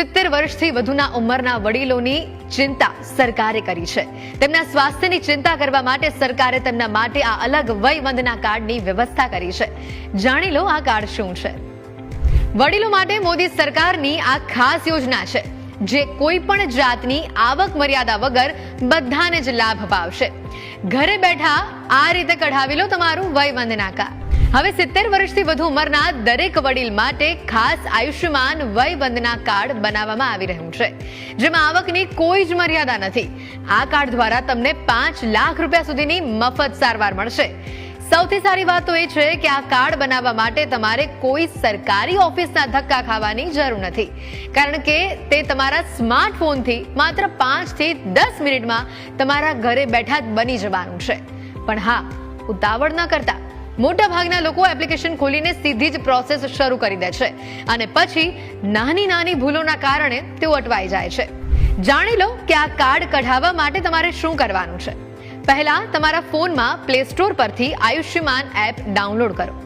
સિત્તેર વર્ષથી વધુના ઉંમરના વડીલોની ચિંતા સરકારે કરી છે. તેમના સ્વાસ્થ્યની ચિંતા કરવા માટે સરકારે તેમના માટે આ અલગ વયવંદના કાર્ડની વ્યવસ્થા કરી છે. જાણી લો આ કાર્ડ શું છે. વડીલો માટે મોદી સરકારની આ ખાસ યોજના છે, જે કોઈ પણ જાતની આવક મર્યાદા વગર બધાને જ લાભ અપાવશે. ઘરે બેઠા આ રીતે કઢાવી લો તમારું વયવંદના કાર્ડ. હવે સિત્તેર વર્ષથી વધુ ઉંમરના દરેક વડીલ માટે ખાસ આયુષ્યમાન વયવંદના કાર્ડ બનાવવામાં આવી રહ્યું છે, જેમાં આવકની કોઈ જ મર્યાદા નથી. આ કાર્ડ દ્વારા તમને પાંચ લાખ રૂપિયા સુધીની મફત સારવાર મળશે. સૌથી સારી વાત તો એ છે કે આ કાર્ડ બનાવવા માટે તમારે કોઈ સરકારી ઓફિસના ધક્કા ખાવાની જરૂર નથી, કારણ કે તે તમારા સ્માર્ટફોનથી માત્ર પાંચથી દસ મિનિટમાં તમારા ઘરે બેઠા જ બની જવાનું છે. પણ હા, ઉતાવળ ન કરતા. મોટા ભાગના લોકો એપ્લિકેશન ખોલીને સીધી જ પ્રોસેસ શરૂ કરી દે છે. અને પછી નાની નાની ભૂલોના કારણે તેઓ અટવાઈ જાય છે. જાણી લો કે આ કાર્ડ કઢાવવા માટે તમારે શું કરવાનું છે. પહેલા તમારા ફોનમાં પ્લે સ્ટોર પરથી આયુષ્યમાન એપ ડાઉનલોડ કરો.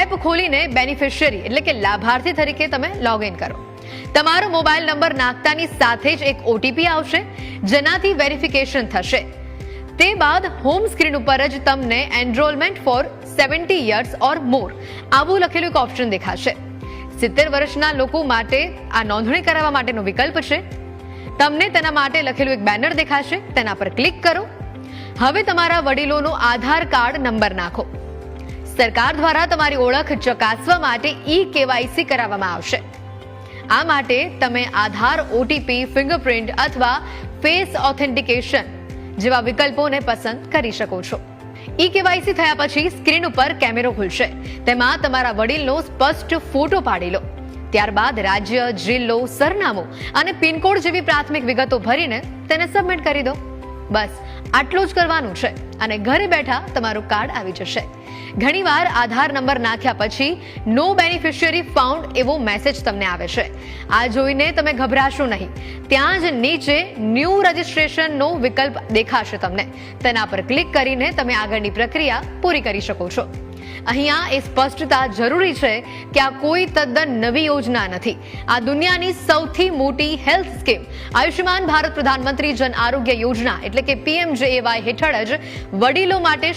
એપ ખોલીને બેનિફિશિયરી એટલે કે લાભાર્થી તરીકે તમે લોગિન કરો. તમારો મોબાઈલ નંબર નાખતાની સાથે જ એક ઓટીપી આવશે, જેનાથી વેરિફિકેશન થશે. તે બાદ હોમ સ્ક્રીન ઉપર જ તમને enrollment for seventy years or more આવું લખેલું એક ઓપ્શન દેખાશે. સિત્તેર વર્ષના લોકો માટે આ નોંધણી કરાવવા માટેનો વિકલ્પ છે. તમને તેના માટે લખેલું એક બેનર દેખાશે. તેના પર ક્લિક કરો. હવે તમારા વડીલોનો આધાર કાર્ડ નંબર નાખો. સરકાર દ્વારા તમારી ઓળખ ચકાસવા માટે ઈ કેવાયસી કરાવવામાં આવશે. આ માટે તમે આધાર ઓટીપી ફિંગરપ્રિન્ટ અથવા ફેસ ઓથેન્ટિકેશન જેવા વિકલ્પોને પસંદ કરી શકો છો. ઈ કેવાયસી થયા પછી સ્ક્રીન ઉપર કેમેરો ખુલશે. તેમાં તમારા વડીલનો સ્પષ્ટ ફોટો પાડી લો. ત્યારબાદ રાજ્ય, જિલ્લો, સરનામું અને પિનકોડ જેવી પ્રાથમિક વિગતો ભરીને તેને સબમિટ કરી દો. બસ, આટલું જ કરવાનું છે. અને ઘરે બેઠા તમારું કાર્ડ આવી જશે. ઘણીવાર આધાર નંબર નાખ્યા પછી નો બેનિફિશિયરી ફાઉન્ડ એવો મેસેજ તમને આવે છે. આ જોઈને તમે ગભરાશો નહીં. ત્યાં જ નીચે ન્યૂ રજિસ્ટ્રેશનનો વિકલ્પ દેખાશે તમને. તેના પર ક્લિક કરીને તમે આગળની પ્રક્રિયા પૂરી કરી શકો છો. અહીંયા એ સ્પષ્ટતા જરૂરી છે કે આ કોઈ તદ્દન નવી યોજના નથી. આ દુનિયાની સૌથી મોટી હેલ્થ સ્કીમ. આયુષ્યમાન ભારત પ્રધાનમંત્રી જન આરોગ્ય યોજના એટલે કે પીએમજેએવાય હેઠળ જ વડીલો માટે